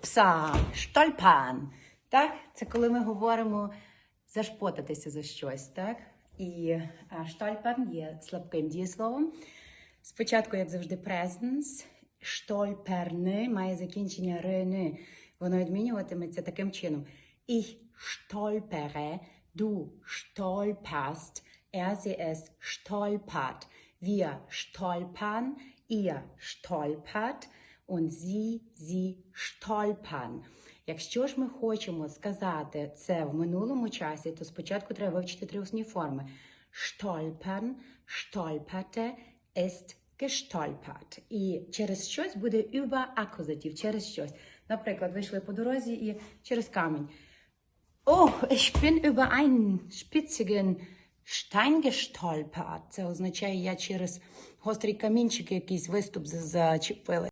Упса, штольпан. Так, це коли ми говоримо зашпотатися за щось, так? І штольпан є слабким дієсловом. Спочатку, як завжди, presence. Штольперни має закінчення рини. Воно відмінюватиметься таким чином. Ich stolpere, du stolperst, er sie es stolpert. Wir stolpern, ihr stolpert und sie, sie stolpern. Якщо ж ми хочемо сказати це в минулому часі, то спочатку треба вивчити три усні форми. Stolpern, stolperte, ist gestolpert. І через щось буде über акузатив, через щось. Наприклад, вийшли по дорозі і через камінь. Oh, ich bin über einen spitzigen Stein gestolpert. Це означає, я через гострий камінчик якийсь виступ зачепила.